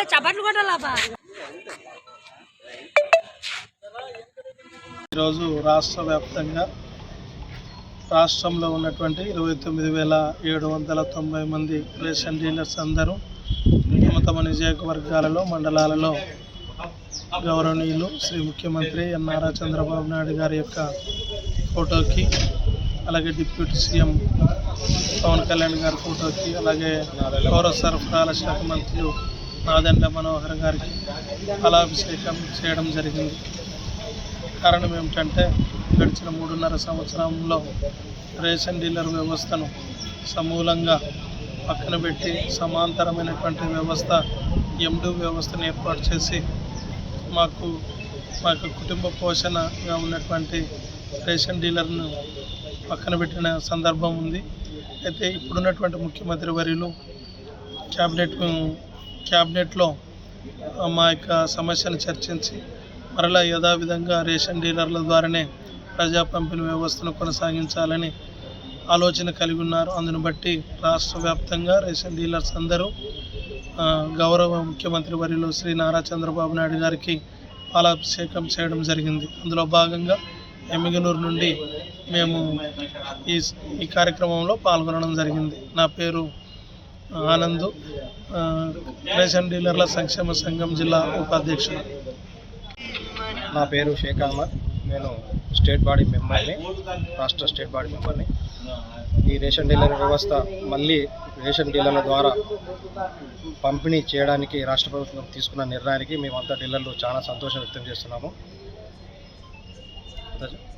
ఏ కూడా లాభా ఈరోజు రాష్ట్ర వ్యాప్తంగా రాష్ట్రంలో ఉన్నటువంటి ఇరవై తొమ్మిది వేల ఏడు వందల తొంభై మంది రేషన్ డీలర్స్ అందరూ తమ తమ నియోజకవర్గాలలో మండలాలలో గౌరవనీయులు శ్రీ ముఖ్యమంత్రి ఎన్ నారా చంద్రబాబు నాయుడు గారి యొక్క ఫోటోకి అలాగే డిప్యూటీ సీఎం పవన్ కళ్యాణ్ గారి ఫోటోకి అలాగే పౌర సరఫరాల శాఖ మంత్రులు నాదెండ్ల మనోహర్ గారికి ఫలాభిషేకం చేయడం జరిగింది. కారణం ఏమిటంటే గడిచిన మూడున్నర సంవత్సరంలో రేషన్ డీలర్ వ్యవస్థను సమూలంగా పక్కన పెట్టి సమాంతరమైనటువంటి వ్యవస్థ ఎండు వ్యవస్థను ఏర్పాటు చేసి మాకు మాకు కుటుంబ పోషణగా ఉన్నటువంటి రేషన్ డీలర్ను పక్కన పెట్టిన సందర్భం ఉంది. అయితే ఇప్పుడున్నటువంటి ముఖ్యమంత్రి వర్యులు క్యాబినెట్ క్యాబినెట్లో మా యొక్క సమస్యను చర్చించి మరలా యథావిధంగా రేషన్ డీలర్ల ద్వారానే ప్రజా పంపిణీ వ్యవస్థను కొనసాగించాలని ఆలోచన కలిగి ఉన్నారు. అందును బట్టి రాష్ట్ర వ్యాప్తంగా రేషన్ డీలర్స్ అందరూ గౌరవ ముఖ్యమంత్రి వర్యులు శ్రీ నారా చంద్రబాబు నాయుడు గారికి పాలాభిషేకం చేయడం జరిగింది. అందులో భాగంగా ఎమ్మిగనూరు నుండి మేము ఈ ఈ కార్యక్రమంలో పాల్గొనడం జరిగింది. నా పేరు ఆనంద్ రేషన్ డీలర్ల సంక్షేమ సంఘం జిల్లా ఉపాధ్యక్షుడు. నా పేరు షేక్ అహ్మద్. నేను స్టేట్ బాడీ మెంబర్ని రాష్ట్ర స్టేట్ బాడీ మెంబర్ని. ఈ రేషన్ డీలర్ వ్యవస్థ మళ్ళీ రేషన్ డీలర్ల ద్వారా పంపిణీ చేయడానికి రాష్ట్ర ప్రభుత్వం తీసుకున్న నిర్ణయానికి మేమంతా డీలర్లు చాలా సంతోషం వ్యక్తం చేస్తున్నాము. محتاجه